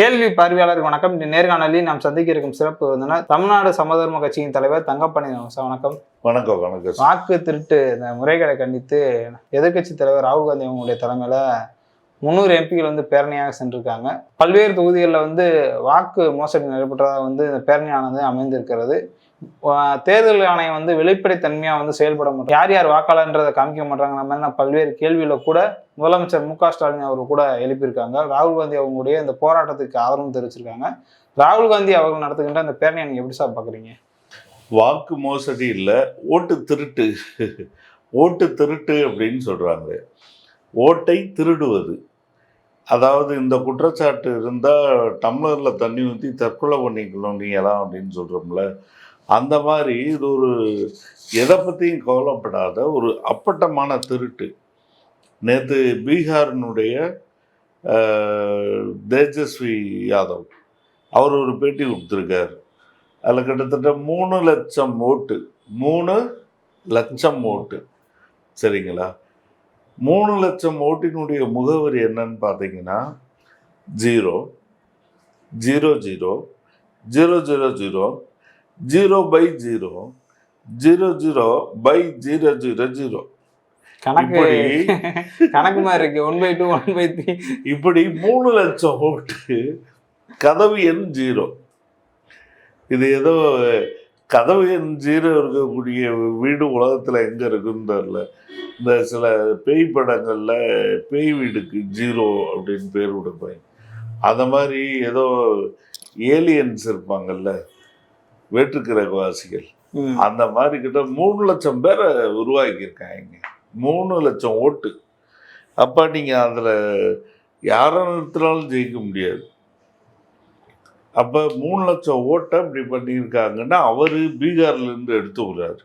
கேள்வி பார்வையாளருக்கு வணக்கம். இந்த நேர்காணலில் நாம் சந்திக்க இருக்கும் சிறப்பு விருந்தினர் தமிழ்நாடு சமதர்ம கட்சியின் தலைவர் தங்கப்பணி சார் வணக்கம். வணக்கம் வணக்கம். வாக்கு திருட்டு இந்த முறைகளை கண்டித்து எதிர்க்கட்சி தலைவர் ராகுல் காந்தி அவங்களுடைய தலைமையில முந்நூறு எம்பிகள் வந்து பேரணியாக சென்றிருக்காங்க. பல்வேறு தொகுதிகளில் வந்து வாக்கு மோசடி நடைபெற்றதாக வந்து இந்த பேரணியானது அமைந்திருக்கிறது. தேர்தல் ஆணையம் வந்து வெளிப்படைத்தன்மையாக வந்து செயல்பட மாட்டோம். யார் யார் வாக்காளர்ன்றதை காமிக்க மாட்டாங்கிற மாதிரி பல்வேறு கேள்வியில் கூட முதலமைச்சர் மு க ஸ்டாலின் அவர் கூட எழுப்பியிருக்காங்க. ராகுல் காந்தி அவங்களுடைய இந்த போராட்டத்துக்கு ஆதரவு தெரிவிச்சிருக்காங்க. ராகுல் காந்தி அவர்கள் நடத்துகின்ற அந்த பேரணியை நீங்கள் எப்படி சார் பார்க்குறீங்க வாக்கு மோசடி இல்லை ஓட்டு திருட்டு. ஓட்டு திருட்டு அப்படின்னு சொல்கிறாங்க ஓட்டை திருடுவது. அதாவது இந்த குற்றச்சாட்டு இருந்தால் டம்ளரில் தண்ணி ஊற்றி தற்கொலை பண்ணிக்கணும் நீங்களாம் அப்படின்னு சொல்கிறோம்ல அந்த மாதிரி இது ஒரு எதை பற்றியும் கவலைப்படாத ஒரு அப்பட்டமான திருட்டு. நேற்று பீகாரினுடைய தேஜஸ்வி யாதவ் அவர் ஒரு பேட்டி கொடுத்துருக்கார். அதில் கிட்டத்தட்ட மூணு லட்சம் ஓட்டு மூணு லட்சம் ஓட்டு. சரிங்களா? மூணு லட்சம் ஓட்டினுடைய முகவரி என்னன்னு பார்த்தீங்கன்னா zero zero zero zero zero zero zero by zero zero zero by zero zero zero. கணக்கு கணக்கு மாதிரி இருக்கு. One by two one by three. இப்படி மூணு லட்சம் ஓட்டு கதவு எண் ஜீரோ. இது ஏதோ கதவு எண் ஜீரோ இருக்கக்கூடிய வீடு உலகத்தில் எங்கே இருக்குன்னு தெரில இந்த சில பேய் படங்களில் பேய் வீடுக்கு ஜீரோ அப்படின்னு பேர் கொடுப்பாங்க. அந்த மாதிரி ஏதோ ஏலியன்ஸ் இருப்பாங்கல்ல. வேற்றுக்கிரகவாசிகள் அந்த மாதிரி கிட்ட மூணு லட்சம் பேரை உருவாக்கியிருக்காங்க மூணு லட்சம் ஓட்டு. அப்போ நீங்கள் அதில் யாரை நிறுத்தினாலும் ஜெயிக்க முடியாது. அப்போ மூணு லட்சம் ஓட்டை இப்படி பண்ணியிருக்காங்கன்னா அவர் பீகார்லேருந்து எடுத்து விடுறாரு.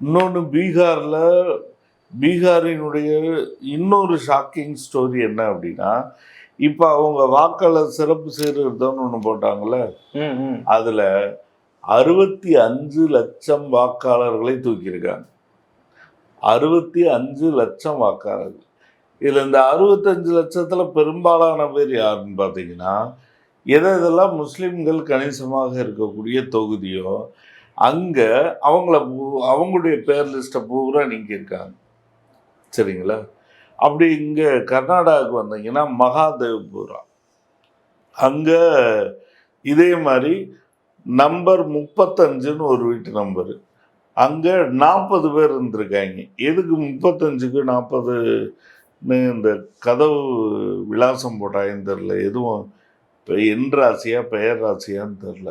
இன்னொன்று பீகாரில் பீகாரினுடைய இன்னொரு ஷாக்கிங் ஸ்டோரி என்ன அப்படின்னா இப்போ அவங்க வாக்காளர் சிறப்பு சீர்திருத்தம்னு ஒன்று போட்டாங்கல்ல? அதில் அறுபத்தி அஞ்சு லட்சம் வாக்காளர்களை தூக்கியிருக்காங்க. அறுபத்தி அஞ்சு லட்சம் வாக்காளர்கள். இதில் இந்த அறுபத்தஞ்சு லட்சத்தில் பெரும்பாலான பேர் யாருன்னு பார்த்தீங்கன்னா எதை இதெல்லாம் முஸ்லீம்கள் கணிசமாக இருக்கக்கூடிய தொகுதியோ அங்கே அவங்கள பூ- அவங்களுடைய பேர் லிஸ்ட்டை பூரா நீக்கியிருக்காங்க. சரிங்களா? அப்படி இங்கே கர்நாடகாவுக்கு வந்தீங்கன்னா மகாதேவ்புரா. அங்கே இதே மாதிரி நம்பர் முப்பத்தஞ்சுன்னு ஒரு வீட்டு நம்பரு. அங்கே நாற்பது பேர் இருந்திருக்காங்க. எதுக்கு முப்பத்தஞ்சுக்கு நாற்பதுன்னு இந்த கதவு விலாசம் போட்டாங்கன்னு தெரில எதுவும் இப்போ என் ராசியா பெயர் ராசியான்னு தெரில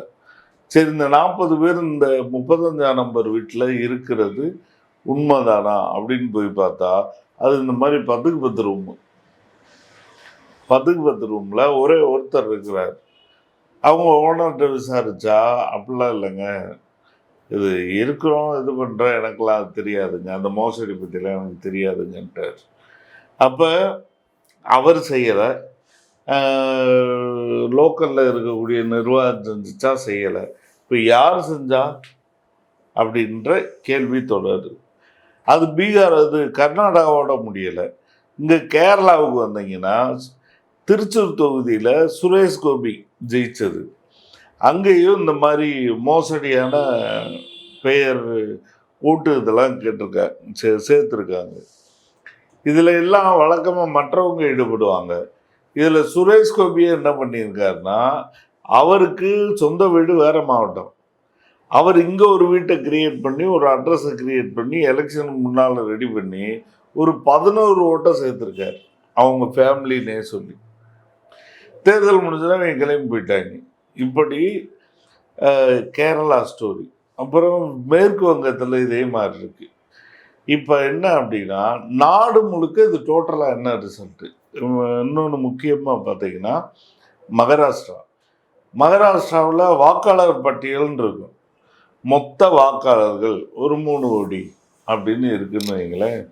சரி இந்த நாற்பது பேர் இந்த முப்பத்தஞ்சாம் நம்பர் வீட்டில் இருக்கிறது உண்மைதானா அப்படின்னு போய் பார்த்தா அது இந்த மாதிரி பத்துக்கு பத்து ரூமு. பத்துக்கு பத்து ரூமில் ஒரே ஒருத்தர் இருக்கிறார். அவங்க ஓனர்கிட்ட விசாரிச்சா அப்படிலாம் இல்லைங்க. இது இருக்கிறோம் இது பண்ணுறோம் எனக்கெல்லாம் அது தெரியாதுங்க. அந்த மோசடி பற்றிலாம் எனக்கு தெரியாதுங்கன்ட்டார். அப்போ அவர் செய்யலை. லோக்கலில் இருக்கக்கூடிய நிர்வாகம் செஞ்சிச்சா செய்யலை. இப்போ யார் செஞ்சா? அப்படின்ற கேள்வி தொடருது. அது பீகார் அது கர்நாடகாவோட முடியலை. இங்கே கேரளாவுக்கு வந்தீங்கன்னா திருச்சூர் தொகுதியில் சுரேஷ் கோபி ஜெயிச்சது. அங்கேயும் இந்த மாதிரி மோசடியான பெயர் ஓட்டு இதெல்லாம் கேட்டிருக்காங்க சே சேர்த்துருக்காங்க. இதில் எல்லாம் வழக்கமாக மற்றவங்க ஈடுபடுவாங்க. இதில் சுரேஷ் கோபியை என்ன பண்ணியிருக்காருன்னா அவருக்கு சொந்த வீடு வேறு மாவட்டம். அவர் இங்கே ஒரு வீட்டை கிரியேட் பண்ணி ஒரு அட்ரஸை கிரியேட் பண்ணி எலெக்ஷனுக்கு முன்னால் ரெடி பண்ணி ஒரு பதினோரு ஓட்டை சேர்த்துருக்கார். அவங்க ஃபேமிலினே சொல்லி. தேர்தல் முடிஞ்சதுனா நீங்கள் கிளம்பி போயிட்டாங்க இப்படி கேரளா ஸ்டோரி அப்புறம் மேற்கு வங்கத்தில் இதே மாதிரி இருக்கு. இப்போ என்ன அப்படின்னா நாடு முழுக்க இது டோட்டலாக என்ன ரிசல்ட்டு இன்னொன்று முக்கியமாக பார்த்தீங்கன்னா மகாராஷ்டிரா. மகாராஷ்டிராவில் வாக்காளர் பட்டியல்னு இருக்கும். மொத்த வாக்காளர்கள் ஒரு மூணு கோடி அப்படின்னு இருக்குன்னு வைங்களேன்.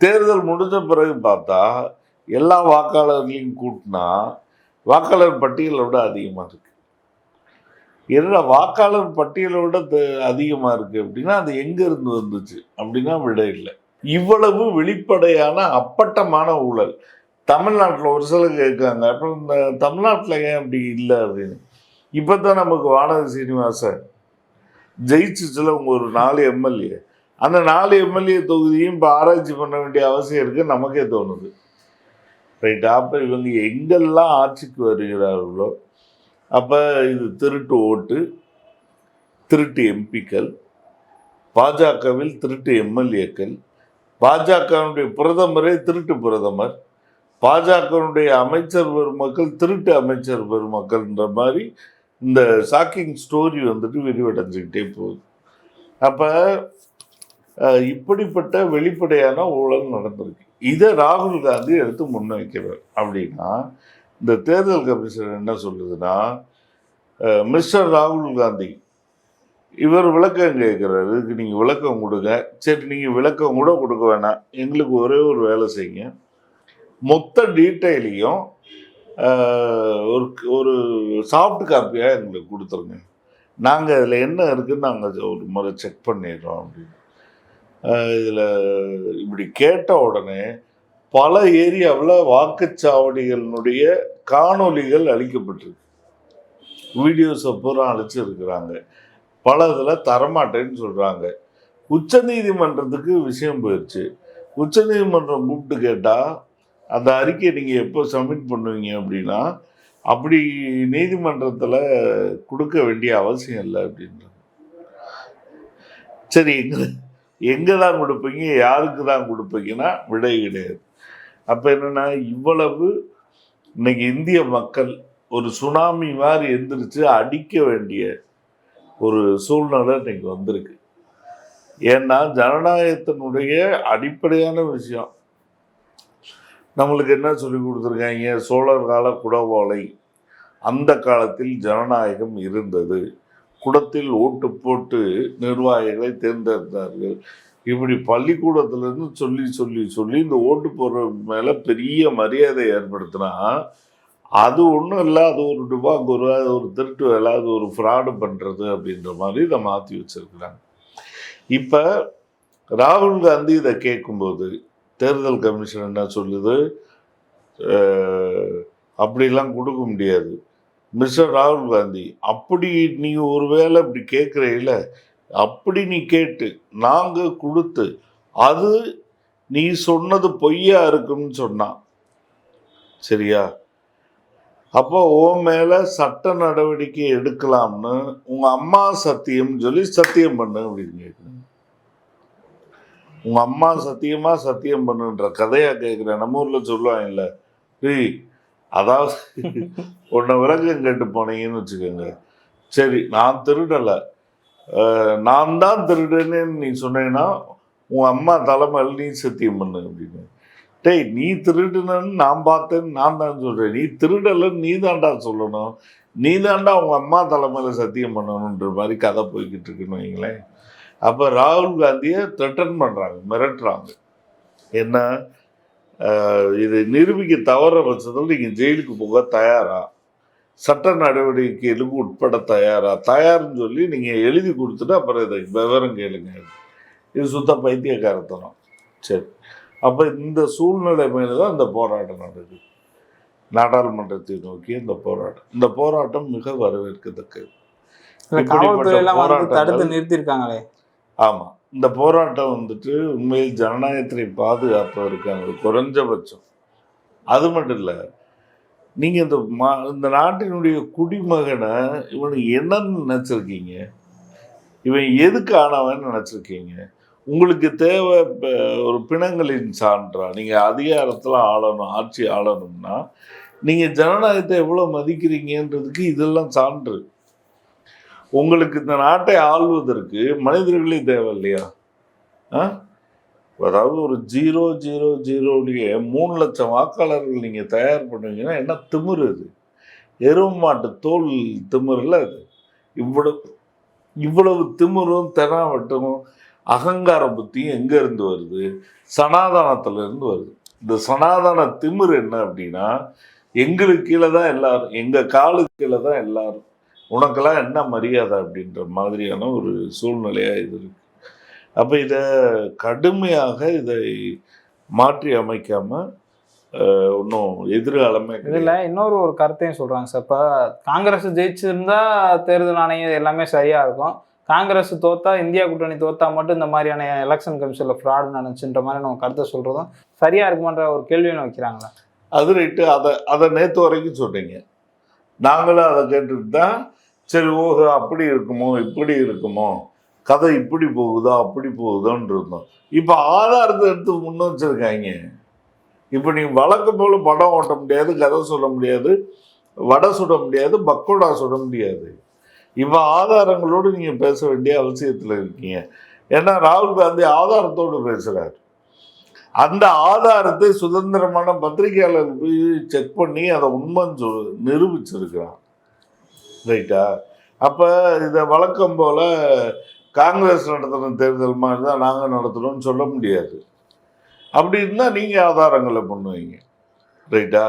தேர்தல் முடிஞ்ச பிறகு பார்த்தா எல்லா வாக்காளர்களையும் கூட்டினா வாக்காளர் பட்டியலை விட அதிகமாக இருக்குது என்னடா வாக்காளர் பட்டியலை விட த- இருக்குது அப்படின்னா அது எங்கேருந்து வந்துச்சு அப்படின்னா விட இல்லை. இவ்வளவு வெளிப்படையான அப்பட்டமான ஊழல். தமிழ்நாட்டில் ஒரு சிலர் கேட்காங்க அப்புறம் இந்த தமிழ்நாட்டில் ஏன் அப்படி இல்லை அப்படின்னு. இப்போ தான் நமக்கு வானதி சீனிவாசன் ஜெயிச்சுச்சுல உங்க ஒரு நாலு எம்எல்ஏ. அந்த நாலு எம்எல்ஏ தொகுதியும் இப்போ ஆராய்ச்சி பண்ண வேண்டிய அவசியம் இருக்குது நமக்கே தோணுது. ரைட்டா அப்போ இவங்க எங்கெல்லாம் ஆட்சிக்கு வருகிறார்களோ அப்போ இது திருட்டு ஓட்டு திருட்டு எம்பிக்கள் பாஜகவில் திருட்டு எம்எல்ஏக்கள் பாஜகவினுடைய பிரதமரே திருட்டு பிரதமர் பாஜகவினுடைய அமைச்சர் பெருமக்கள் திருட்டு அமைச்சர் பெருமக்கள்ன்ற மாதிரி இந்த ஷாக்கிங் ஸ்டோரி வந்துட்டு விரிவடைஞ்சுக்கிட்டே போகுது. அப்போ இப்படிப்பட்ட வெளிப்படையான ஊழல் நடந்திருக்கு. இதை ராகுல் காந்தி எடுத்து முன்வைக்கிறார். அப்படின்னா இந்த தேர்தல் கமிஷன் என்ன சொல்லுதுன்னா மிஸ்டர் ராகுல் காந்தி இவர் விளக்கம் கேட்குறாரு இதுக்கு நீங்கள் விளக்கம் கொடுங்க. சரி நீங்கள் விளக்கம் கூட கொடுக்க வேணாம். எங்களுக்கு ஒரே ஒரு வேலை செய்யுங்க. மொத்த டீட்டெயிலையும் ஒரு ஒரு சாஃப்ட் காப்பியாக எங்களுக்கு கொடுத்துருங்க. நாங்கள் அதில் என்ன இருக்குதுன்னு நாங்கள் ஒரு முறை செக் பண்ணிடுறோம் அப்படின்னு. இதில் இப்படி கேட்ட உடனே பல ஏரியாவில் வாக்குச்சாவடிகளினுடைய காணொளிகள் அளிக்கப்பட்டிருக்கு. வீடியோஸை பூரா அழிச்சிருக்கிறாங்க பல இதில் தரமாட்டேன்னு சொல்கிறாங்க உச்சநீதிமன்றத்துக்கு விஷயம் போயிடுச்சு உச்சநீதிமன்றம் கூப்பிட்டு கேட்டால் அந்த அறிக்கையை நீங்கள் எப்போ சப்மிட் பண்ணுவீங்க அப்படின்னா அப்படி நீதிமன்றத்தில் கொடுக்க வேண்டிய அவசியம் இல்லை அப்படின்றாங்க. சரி எங்களுக்கு எங்கே தான் கொடுப்பீங்க யாருக்கு தான் கொடுப்பீங்கன்னா விடை கிடையாது. அப்போ என்னென்னா இவ்வளவு இன்னைக்கு இந்திய மக்கள் ஒரு சுனாமி மாதிரி எந்திரிச்சு அடிக்க வேண்டிய ஒரு சூழ்நிலை இன்னைக்கு வந்திருக்கு. ஏன்னா ஜனநாயகத்தினுடைய அடிப்படையான விஷயம். நம்மளுக்கு என்ன சொல்லி கொடுத்துருக்காங்க? சோழர் கால குடவோலை அந்த காலத்தில் ஜனநாயகம் இருந்தது. குடத்தில் ஓட்டு போட்டு நிர்வாகிகளை தேர்ந்தெடுத்தார்கள். இப்படி பள்ளிக்கூடத்திலேருந்து சொல்லி சொல்லி சொல்லி இந்த ஓட்டு போடுற மேலே பெரிய மரியாதை ஏற்படுத்தினா அது ஒன்றும் இல்லை அது ஒரு டுபாக் ஒரு அது ஒரு திருட்டு வேலை அது ஒரு ஃப்ராடு பண்ணுறது அப்படின்ற மாதிரி இதை மாற்றி வச்சுருக்குறாங்க. இப்போ ராகுல் காந்தி இதை கேட்கும்போது தேர்தல் கமிஷன் என்ன சொல்லுது? அப்படிலாம் கொடுக்க முடியாது. மிஸ்டர் ராகுல் காந்தி அப்படி நீ ஒருவேளை இப்படி கேட்குறீல அப்படி நீ கேட்டு நாங்கள் கொடுத்து அது நீ சொன்னது பொய்யா இருக்கும்னு சொன்னான் சரியா? அப்போ உன் மேலே சட்ட நடவடிக்கை எடுக்கலாம்னு உங்கள் அம்மா சத்தியம் சொல்லி சத்தியம் பண்ணு அப்படின்னு கேட்குறேன். உங்கள் அம்மா சத்தியமாக சத்தியம் பண்ணுன்ற கதையாக கேட்குறேன். நம்ம ஊரில் சொல்லுவாங்கல்ல டேய் அதாவது உன்னை விளக்கம் கேட்டு போனீங்கன்னு வச்சுக்கோங்க. சரி நான் திருடலை. நான் தான் திருடனேன்னு நீ சொன்னேன்னா உன் அம்மா தலைமையில் நீ சத்தியம் பண்ணு அப்படின்னு. டேய் நீ திருடுனன்னு நான் பார்த்தேன்னு நான் தான் சொல்கிறேன் நீ திருடலைன்னு நீ தாண்டா சொல்லணும். நீ தான்டா உங்கள் அம்மா தலைமையில் சத்தியம் பண்ணணுன்ற மாதிரி கதை போய்கிட்டு இருக்குன்னு வைங்களேன். அப்போ ராகுல் காந்தியை த்ரெட்டன் பண்ணுறாங்க மிரட்டுறாங்க. என்ன? இது நிரூபிக்க தவற பட்சத்தில் நீங்கள் ஜெயிலுக்கு போக தயாரா? சட்ட நடவடிக்கைகளுக்கு உட்பட தயாரா? தயார்னு சொல்லி நீங்கள் எழுதி கொடுத்துட்டு அப்புறம் இதை விவரம் கேளுங்க. இது சுத்த பைத்தியக்காரத்தனம். சரி. அப்போ இந்த சூழ்நிலை மேலே தான் இந்த போராட்டம் நடக்குது. நாடாளுமன்றத்தை நோக்கி இந்த போராட்டம். இந்த போராட்டம் மிக வரவேற்கத்தக்கது. தடுத்து நிறுத்தியிருக்காங்களே. ஆமாம் இந்த போராட்டம் வந்துட்டு உண்மையில் ஜனநாயகத்தை பாதுகாப்பதற்கான குறைஞ்சபட்சம். அது மட்டும் இல்லை நீங்கள் இந்த மா இந்த நாட்டினுடைய குடிமகனை இவனுக்கு என்னன்னு நினச்சிருக்கீங்க? இவன் எதுக்கு ஆனவன் நினச்சிருக்கீங்க? உங்களுக்கு தேவை இப்போ ஒரு பிணங்களின் சான்றா? நீங்கள் அதிகாரத்தில் ஆளணும் ஆட்சி ஆளணும்னா நீங்கள் ஜனநாயகத்தை எவ்வளோ மதிக்கிறீங்கன்றதுக்கு இதெல்லாம் சான்று. உங்களுக்கு இந்த நாட்டை ஆள்வதற்கு மனிதர்களே தேவை இல்லையா ஆ? அதாவது ஒரு ஜீரோ ஜீரோ ஜீரோடைய மூணு லட்சம் வாக்காளர்கள் நீங்கள் தயார் பண்ணுவீங்கன்னா என்ன திமிரு அது எருவு மாட்டு தோல் திமிரில் அது. இவ்வளவு இவ்வளவு திமிரும் தெனாவட்டும் அகங்கார புத்தியும் எங்கேருந்து வருது? சனாதானத்துலேருந்து வருது. இந்த சனாதன திமிரு என்ன அப்படின்னா எங்களுக்கு கீழே தான் எல்லாரும் எங்கள் காலுக்கு கீழே தான் எல்லாரும் உனக்கெல்லாம் என்ன மரியாதை அப்படின்ற மாதிரியான ஒரு சூழ்நிலையா இது இருக்கு. அப்ப இதை கடுமையாக இதை மாற்றி அமைக்காம ஒன்றும் எதிர்காலமே இதுல. இன்னொரு ஒரு கருத்தையும் சொல்றாங்க சார். இப்ப காங்கிரஸ் ஜெயிச்சிருந்தா தேர்தல் ஆணையம் எல்லாமே சரியா இருக்கும். காங்கிரஸ் தோத்தா இந்தியா கூட்டணி தோத்தா மட்டும் இந்த மாதிரியான எலெக்ஷன் கமிஷன்ல ஃப்ராட் நடந்துச்சுன்ற மாதிரி நம்ம கருத்தை சொல்றதும் சரியா இருக்குமான்ற ஒரு கேள்வியும் வைக்கிறாங்களா? அது ரைட்டு அதை அதை நேற்று வரைக்கும் சொன்னீங்க. நாங்களும் அதை கேட்டுட்டு தான் சரி ஓஹோ அப்படி இருக்குமோ இப்படி இருக்குமோ? கதை இப்படி போகுதோ அப்படி போகுதோன்னு இருந்தோம். இப்போ ஆதாரத்தை எடுத்து முன்ன வச்சுருக்காங்க. இப்போ நீங்கள் வழக்கம் போல் படம் ஓட்ட முடியாது கதை சொல்ல முடியாது வடை சுட முடியாது பக்கோடா சுட முடியாது. இப்போ ஆதாரங்களோடு நீங்கள் பேச வேண்டிய அவசியத்தில் இருக்கீங்க. ஏன்னா ராகுல் காந்தி ஆதாரத்தோடு பேசுகிறார் அந்த ஆதாரத்தை சுதந்திரமான பத்திரிகையாளர் போய் செக் பண்ணி அதை உண்மைன்னு சொல் நிரூபிச்சிருக்கிறான். ரைட்டா அப்போ இதை வழக்கம் போல் காங்கிரஸ் நடத்தின தேர்தல் மாதிரி தான் நாங்கள் நடத்துகிறோம்னு சொல்ல முடியாது. அப்படி இருந்தால் நீங்கள் ஆதாரங்களை பண்ணுவீங்க. ரைட்டா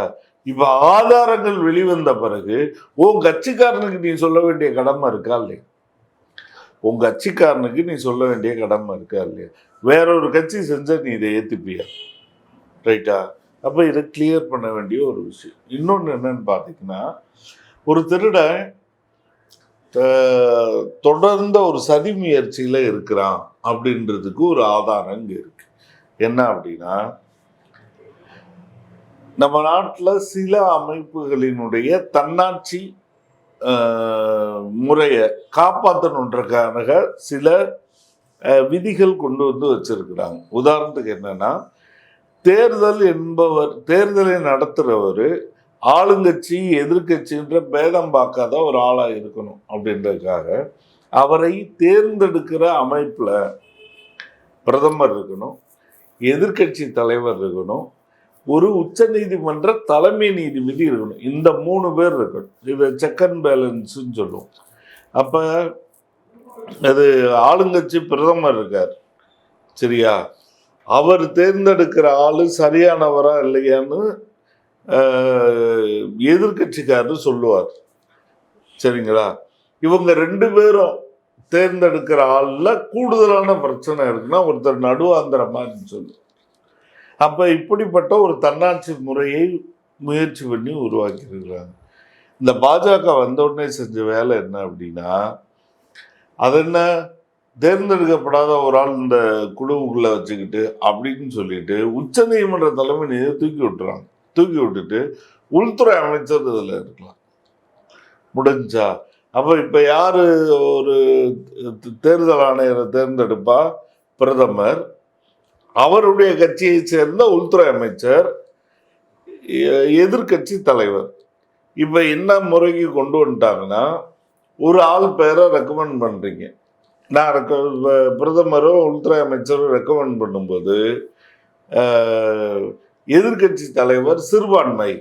இப்போ ஆதாரங்கள் வெளிவந்த பிறகு உன் கட்சிக்காரனுக்கு நீ சொல்ல வேண்டிய கடமை இருக்கா இல்லையா? உன் கட்சிக்காரனுக்கு நீ சொல்ல வேண்டிய கடமை இருக்கா இல்லையா? வேறொரு கட்சி செஞ்சால் நீ இதை ஏற்றுப்பியா ரைட்டா அப்போ இதை கிளியர் பண்ண வேண்டிய ஒரு விஷயம். இன்னொன்று என்னன்னு பார்த்தீங்கன்னா ஒரு திருடன் தொடர்ந்த ஒரு சதி முயற்சியில் இருக்கிறான் அப்படின்றதுக்கு ஒரு ஆதாரம் இங்கே இருக்கு. என்ன அப்படின்னா நம்ம நாட்டில் சில அமைப்புகளினுடைய தன்னாட்சி முறையை காப்பாற்றணுன்றக்காக சில விதிகள் கொண்டு வந்து வச்சிருக்கிறாங்க. உதாரணத்துக்கு என்னன்னா தேர்தல் என்பவர் தேர்தலை நடத்துகிறவர் ஆளுங்கட்சி எதிர்க்கட்சின்ற பேதம் பார்க்காத ஒரு ஆளாக இருக்கணும் அப்படின்றதுக்காக அவரை தேர்ந்தெடுக்கிற அமைப்பில் பிரதமர் இருக்கணும் எதிர்க்கட்சி தலைவர் இருக்கணும் ஒரு உச்சநீதிமன்ற தலைமை நீதிபதி இருக்கணும். இந்த மூணு பேர் இருக்கணும். இது செக் அண்ட் பேலன்ஸ்ன்னு சொல்லுவோம். அப்போ அது ஆளுங்கட்சி பிரதமர் இருக்கார். சரியா? அவர் தேர்ந்தெடுக்கிற ஆள் சரியானவரா இல்லையான்னு எதிர்கட்சிக்காரர் சொல்லுவார். சரிங்களா? இவங்க ரெண்டு பேரும் தேர்ந்தெடுக்கிற ஆளில் கூடுதலான பிரச்சனை இருக்குன்னா ஒருத்தர் நடுவாந்திர மாதிரி சொல்லு. அப்போ இப்படிப்பட்ட ஒரு தன்னாட்சி முறையை முயற்சி பண்ணி உருவாக்கியிருக்கிறாங்க. இந்த பாஜக வந்தோடனே செஞ்ச வேலை என்ன அப்படின்னா அது என்ன? தேர்ந்தெடுக்கப்படாத ஒரு ஆள் இந்த குழுவுக்குள்ளே வச்சுக்கிட்டு அப்படின்னு சொல்லிட்டு உச்சநீதிமன்ற தலைமை தூக்கி விட்டுறாங்க. தூக்கி விட்டுட்டு உள்துறை அமைச்சர் இதில் இருக்கலாம். முடிஞ்சா. அப்போ இப்போ யார் ஒரு தேர்தல் ஆணையரை தேர்ந்தெடுப்பா? பிரதமர். அவருடைய கட்சியை சேர்ந்த உள்துறை அமைச்சர் எ- எதிர்க்கட்சி தலைவர். இப்போ என்ன முறைக்கு கொண்டு வந்துட்டாங்கன்னா ஒரு ஆள் பேரை ரெக்கமெண்ட் பண்ணுறீங்க நான் ரெக்க உள்துறை அமைச்சரும் ரெக்கமெண்ட் பண்ணும்போது எதிர்கட்சி எதிர்க்கட்சி தலைவர் சிறுபான்மை.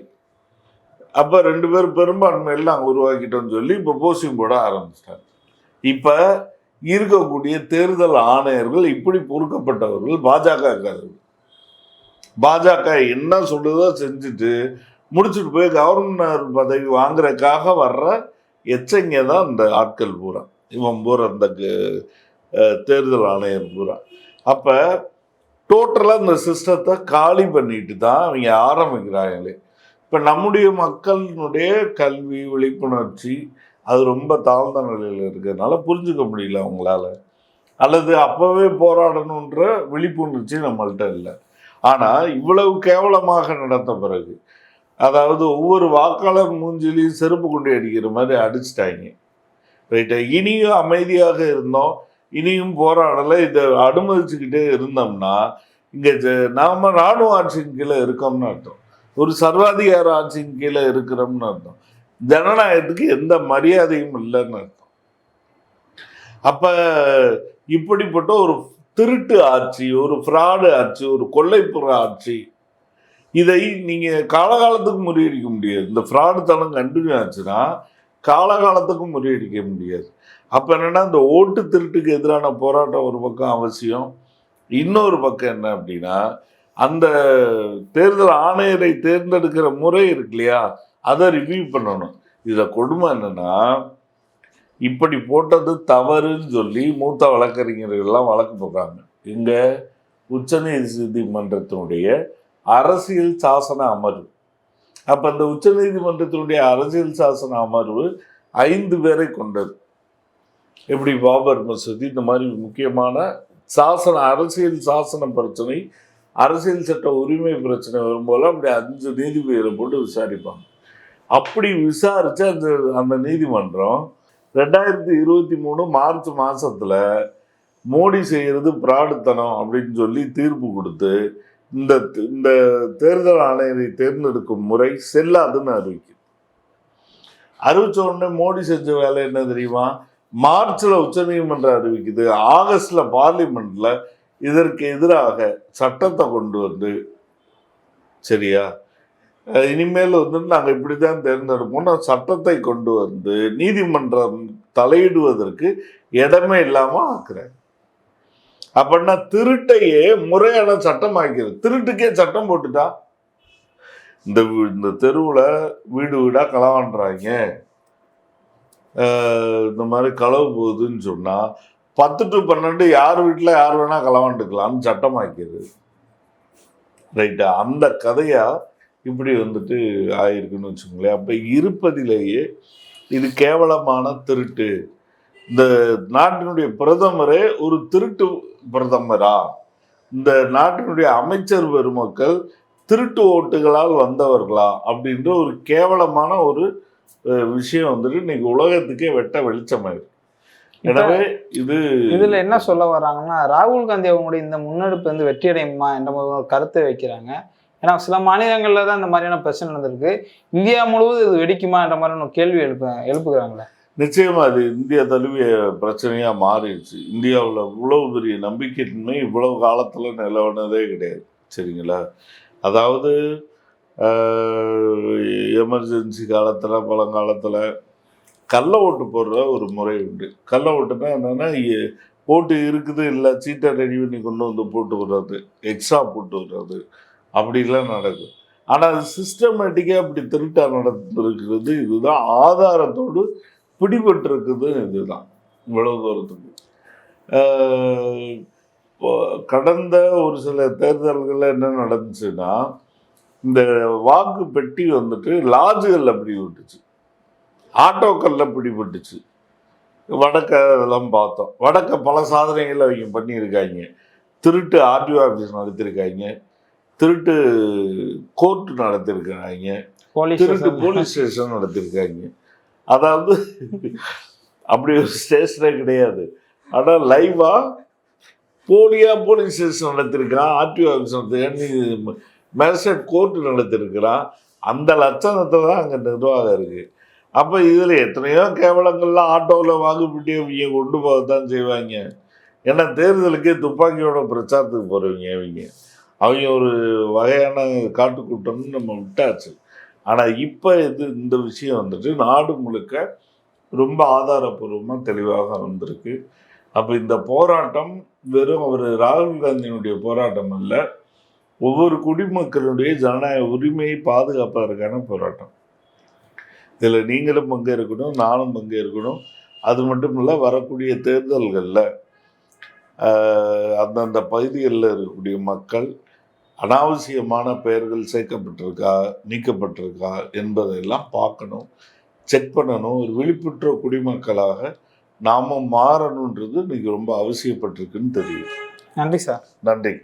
அப்போ ரெண்டு பேரும் பெரும்பான்மையில் நாங்கள் உருவாக்கிட்டோம்னு சொல்லி இப்போ போஸ்டிங் போட ஆரம்பிச்சிட்டாங்க. இப்போ இருக்கக்கூடிய தேர்தல் ஆணையர்கள் இப்படி பொறுக்கப்பட்டவர்கள் பாஜகக்காரர்கள் பாஜக என்ன சொல்லுதோ செஞ்சுட்டு முடிச்சுட்டு போய் கவர்னர் பதவி வாங்குறதுக்காக வர்ற எச்சங்க தான் இந்த ஆட்கள் பூரா. இவன் பூரா அந்த தேர்தல் ஆணையர் பூரா. அப்போ டோட்டலாக இந்த சிஸ்டத்தை காலி பண்ணிட்டு தான் அவங்க ஆரம்பிக்கிறாங்களே. இப்போ நம்முடைய மக்களினுடைய கல்வி விழிப்புணர்ச்சி அது ரொம்ப தாழ்ந்த நிலையில் இருக்கிறதுனால புரிஞ்சுக்க முடியல அவங்களால. அல்லது அப்போவே போராடணுன்ற விழிப்புணர்ச்சி நம்மள்கிட்ட இல்லை. ஆனால் இவ்வளவு கேவலமாக நடந்த பிறகு அதாவது ஒவ்வொரு வாக்காளர் மூஞ்சிலையும் செருப்பு கொண்டு அடிக்கிற மாதிரி அடிச்சிட்டாங்க. ரைட்டா இனியும் அமைதியாக இருந்தோம். இனியும் போராடலை. இதை அனுமதிச்சுக்கிட்டே இருந்தோம்னா இங்கே நாம ராணுவ ஆட்சியின் கீழே இருக்கோம்னு அர்த்தம். ஒரு சர்வாதிகார ஆட்சியின் கீழே இருக்கிறோம்னு அர்த்தம். ஜனநாயகத்துக்கு எந்த மரியாதையும் இல்லைன்னு அர்த்தம். அப்ப இப்படிப்பட்ட ஒரு திருட்டு ஆட்சி ஒரு ஃப்ராடு ஆட்சி ஒரு கொள்ளைப்புற ஆட்சி இதை நீங்க காலகாலத்துக்கு முறியடிக்க முடியாது. இந்த ஃப்ராடு தனம் கண்டினியூ ஆச்சுன்னா காலகாலத்துக்கும் முறியடிக்க முடியாது. அப்போ என்னன்னா இந்த ஓட்டு திருட்டுக்கு எதிரான போராட்டம் ஒரு பக்கம் அவசியம். இன்னொரு பக்கம் என்ன அப்படின்னா அந்த தேர்தல் ஆணையரை தேர்ந்தெடுக்கிற முறை இருக்கு இல்லையா? அதை ரிவ்யூ பண்ணணும். இதில் கொடுமை என்னென்னா இப்படி போட்டது தவறுன்னு சொல்லி மூத்த வழக்கறிஞர்கள்லாம் வழக்கு போடுறாங்க. இங்க உச்சநீதிமன்றத்தினுடைய அரசியல் சாசன அமர்வு. அப்ப அந்த உச்சநீதிமன்றத்தினுடைய அரசியல் சாசன அமர்வு ஐந்து பேரை கொண்டது. எப்படி பாபர் மசூதி இந்த மாதிரி முக்கியமான சாசன அரசியல் சாசன பிரச்சனை அரசியல் சட்ட உரிமை பிரச்சனை வரும்போது அப்படி அஞ்சு நீதிபதிகளை போட்டு விசாரிப்பாங்க. அப்படி விசாரிச்ச அந்த அந்த நீதிமன்றம் ரெண்டாயிரத்தி இருபத்தி மூணு மார்ச் மாசத்துல மோடி செய்யறது பிராடுத்தனம் அப்படின்னு சொல்லி தீர்ப்பு கொடுத்து இந்த இந்த தேர்தல் ஆணையரை தேர்ந்தெடுக்கும் முறை செல்லாதுன்னு அறிவிக்குது. அறிவிச்ச உடனே மோடி செஞ்ச வேலை என்ன தெரியுமா? மார்ச்ல உச்சநீதிமன்றம் அறிவிக்குது ஆகஸ்ட்ல பார்லிமெண்ட்ல இதற்கு எதிராக சட்டத்தை கொண்டு வந்து சரியா? இனிமேல் வந்து நாங்கள் இப்படி தான் தேர்ந்தெடுப்போம் சட்டத்தை கொண்டு வந்து நீதிமன்றம் தலையிடுவதற்கு இடமே இல்லாமல் ஆக்குறாங்க அப்படின்னா திருட்டையே முறையான சட்டம் ஆக்கிறது திருட்டுக்கே சட்டம் போட்டுட்டா? இந்த வீ- இந்த தெருவில் வீடு வீடாக களவாண்டுறாங்க. இந்த மாதிரி களவு போகுதுன்னு சொன்னால் பத்து டு பன்னெண்டு யார் வீட்டில் யார் வேணால் களவாண்டுக்கலாம்னு சட்டமாக்கியது. ரைட்டா? அந்த கதையாக இப்படி வந்துட்டு ஆயிருக்குன்னு வச்சுக்கோங்களேன். அப்போ இருப்பதிலேயே இது கேவலமான திருட்டு. இந்த நாட்டினுடைய பிரதமரே ஒரு திருட்டு பிரதமரா? இந்த நாட்டினுடைய அமைச்சர் பெருமக்கள் திருட்டு ஓட்டுகளால் வந்தவர்களா? அப்படின்ற ஒரு கேவலமான ஒரு விஷயம் வந்துட்டு இன்னைக்கு உலகத்துக்கே வெட்ட வெளிச்சமாயிருக்கு. எனவே இது இதுல என்ன சொல்ல வர்றாங்கன்னா ராகுல் காந்தி அவங்களுடைய இந்த முன்னெடுப்பு வந்து வெற்றியடையுமா என்ற கருத்தை வைக்கிறாங்க. ஏன்னா சில மாநிலங்கள்ல தான் இந்த மாதிரியான பிரச்சனை நடந்திருக்கு. இந்தியா முழுவதும் இது வெடிக்குமா என்ற மாதிரியான கேள்வி எழுப்பு எழுப்புகிறாங்களே. நிச்சயமா அது இந்தியா தழுவிய பிரச்சனையா மாறிடுச்சு. இந்தியாவில் இவ்வளவு பெரிய நம்பிக்கையின்மை இவ்வளவு காலத்துல நிலவனதே கிடையாது. சரிங்களா? அதாவது எமர்ஜென்சி காலத்தில் பழங்காலத்தில் கள்ள ஓட்டு போடுற ஒரு முறை உண்டு. கள்ள ஓட்டுனா என்னென்னா ஓட்டு இருக்குது இல்லை சீட்டை ரெடி பண்ணி கொண்டு வந்து போட்டு விடுறது எக்ஸ்ட்ரா போட்டு விடுறது அப்படிலாம் நடக்கும் ஆனால் அது சிஸ்டமேட்டிக்காக அப்படி திருட்டாக நடந்திருக்கிறது இதுதான் ஆதாரத்தோடு பிடிபட்டிருக்குது இதுதான். இவ்வளவு தூரத்துக்கு. கடந்த ஒரு சில தேர்தல்களில் என்ன நடந்துச்சுன்னா இந்த வாக்கு பெட்டி வந்துட்டு லாட்ஜுகளில் பிடிபட்டுச்சு. ஆட்டோக்களில் பிடிபட்டுச்சு. வடக்க இதெல்லாம் பார்த்தோம். வடக்க பல சாதனைகள் அவங்க பண்ணியிருக்காங்க. திருட்டு ஆர்டிஓ ஆஃபீஸ் நடத்தியிருக்காங்க. திருட்டு கோர்ட் நடத்தியிருக்காங்க. போலீஸ் திருட்டு போலீஸ் ஸ்டேஷன் நடத்திருக்காங்க அதாவது அப்படி ஒரு ஸ்டேஷனே கிடையாது. ஆனால் லைவா போலியா போலீஸ் ஸ்டேஷன் நடத்திருக்கான் ஆர்டிஓ ஆஃபீஸ் நடத்திருக்கான் மேஜிஸ்ட்ரேட் கோர்ட்டு நடத்திருக்கிறான். அந்த லட்சணத்தை தான் அங்கே நிர்வாகம் இருக்கு. அப்போ இதில் எத்தனையோ கேவலங்கள்லாம் ஆட்டோவில் வாக்குப்பட்டியை இவங்க கொண்டு போக தான் செய்வாங்க. ஏன்னா தேர்தலுக்கே துப்பாக்கியோட பிரச்சாரத்துக்கு போகிறவங்க இவங்க. அவங்க ஒரு வகையான காட்டுக்கூட்டம்னு நம்ம விட்டாச்சு. ஆனால் இப்போ இது இந்த விஷயம் வந்துட்டு நாடு முழுக்க ரொம்ப ஆதாரப்பூர்வமாக தெளிவாக வந்திருக்கு. அப்போ இந்த போராட்டம் வெறும் அவர் ராகுல் காந்தியினுடைய போராட்டம் அல்ல ஒவ்வொரு குடிமக்களுடைய ஜனநாயக உரிமையை பாதுகாப்பதற்கான போராட்டம். இதில் நீங்களும் பங்கேற்கணும் நானும் பங்கேற்கணும் அது மட்டும் இல்லை வரக்கூடிய தேர்தல்களில் அந்தந்த பகுதிகளில் இருக்கக்கூடிய மக்கள் அனாவசியமான பெயர்கள் சேர்க்கப்பட்டிருக்கா நீக்கப்பட்டிருக்கா என்பதையெல்லாம் பார்க்கணும் செக் பண்ணணும். ஒரு விழிப்புற்ற குடிமக்களாக நாம மாறணுன்றது இன்னைக்கு ரொம்ப அவசியப்பட்டிருக்குன்னு தெரியும் நன்றி சார். நன்றி.